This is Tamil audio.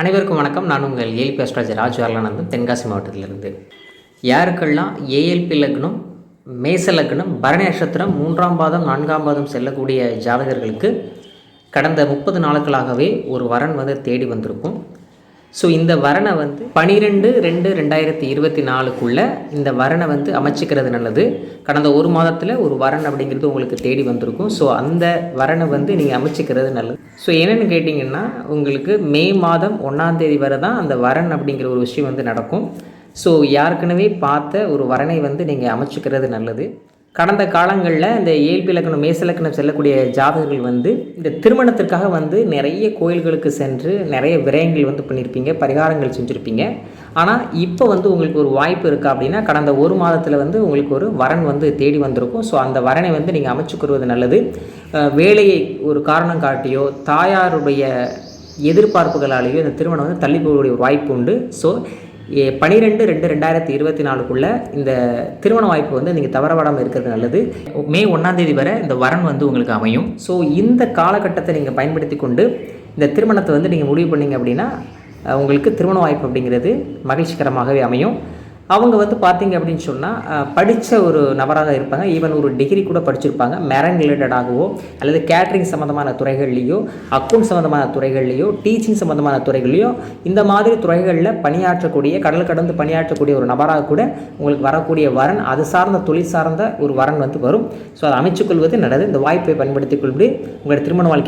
அனைவருக்கும் வணக்கம். நான் உங்கள் ஏஎல்பி அஸ்ட்ராஜர் ராஜ் வரலானந்தம் தென்காசி மாவட்டத்திலிருந்து. யாருக்கெல்லாம் ஏஎல்பி லக்னம் மேச லக்னம் பரணி நட்சத்திரம் மூன்றாம் பாதம் நான்காம் பாதம் செல்லக்கூடிய ஜாதகர்களுக்கு கடந்த முப்பது நாட்களாகவே ஒரு வரன் வந்து தேடி வந்திருக்கும். ஸோ இந்த வரனை வந்து பனிரெண்டு ரெண்டு ரெண்டாயிரத்தி இருபத்தி நாலுக்குள்ளே இந்த வரனை வந்து அமைச்சிக்கிறது நல்லது. கடந்த ஒரு மாதத்தில் ஒரு வரன் அப்படிங்கிறது உங்களுக்கு தேடி வந்திருக்கும். ஸோ அந்த வரனை வந்து நீங்கள் அமைச்சிக்கிறது நல்லது. ஸோ என்னென்னு கேட்டிங்கன்னா உங்களுக்கு மே மாதம் ஒன்றாந்தேதி வரை தான் அந்த வரன் அப்படிங்கிற ஒரு விஷயம் வந்து நடக்கும். ஸோ யாருக்குனவே பார்த்த ஒரு வரனை வந்து நீங்கள் அமைச்சிக்கிறது நல்லது. கடந்த காலங்களில் இந்த ஏழ்பி இலக்கணம் மேசலக்கணம் செல்லக்கூடிய ஜாதகர்கள் வந்து இந்த திருமணத்திற்காக வந்து நிறைய கோயில்களுக்கு சென்று நிறைய விரயங்கள் வந்து பண்ணியிருப்பீங்க பரிகாரங்கள் செஞ்சுருப்பீங்க. ஆனால் இப்போ வந்து உங்களுக்கு ஒரு வாய்ப்பு இருக்கா அப்படின்னா கடந்த ஒரு மாதத்தில் வந்து உங்களுக்கு ஒரு வரன் வந்து தேடி வந்திருக்கும். ஸோ அந்த வரனை வந்து நீங்கள் அமைச்சுக்கொள்வது நல்லது. வேலையை ஒரு காரணம் காட்டியோ தாயாருடைய எதிர்பார்ப்புகளாலேயோ இந்த திருமணம் வந்து தள்ளி போகக்கூடிய ஒரு வாய்ப்பு உண்டு. ஸோ பனிரெண்டு ரெண்டு ரெண்டாயிரத்தி இருபத்தி நாலுக்குள்ளே இந்த திருமண வாய்ப்பு வந்து நீங்கள் தவறவாடாமல் இருக்கிறது நல்லது. மே ஒன்றாம் தேதி வரை இந்த வரன் வந்து உங்களுக்கு அமையும். ஸோ இந்த காலகட்டத்தை நீங்கள் பயன்படுத்தி கொண்டு இந்த திருமணத்தை வந்து நீங்கள் முடிவு பண்ணீங்க அப்படின்னா உங்களுக்கு திருமண வாய்ப்பு அப்படிங்கிறது மகிழ்ச்சிகரமாகவே அமையும். அவங்க வந்து பார்த்தீங்க அப்படின்னு சொன்னால் படித்த ஒரு நபராக இருப்பாங்க. ஈவன் ஒரு டிகிரி கூட படிச்சிருப்பாங்க. மெரன் ரிலேட்டடாகவோ அல்லது கேட்ரிங் சம்மந்தமான துறைகள்லேயோ அக்கௌண்ட் சம்மந்தமான துறைகள்லேயோ டீச்சிங் சம்மந்தமான துறைகள்லையோ இந்த மாதிரி துறைகளில் பணியாற்றக்கூடிய கடல் கடந்து பணியாற்றக்கூடிய ஒரு நபராக கூட உங்களுக்கு வரக்கூடிய வரன் அது சார்ந்த தொழில் சார்ந்த ஒரு வரன் வந்து வரும். ஸோ அதை அமைச்சுக்கொள்வது நல்லது. இந்த வாய்ப்பை பயன்படுத்திக் கொள்வது உங்களுடைய திருமண வாழ்க்கையை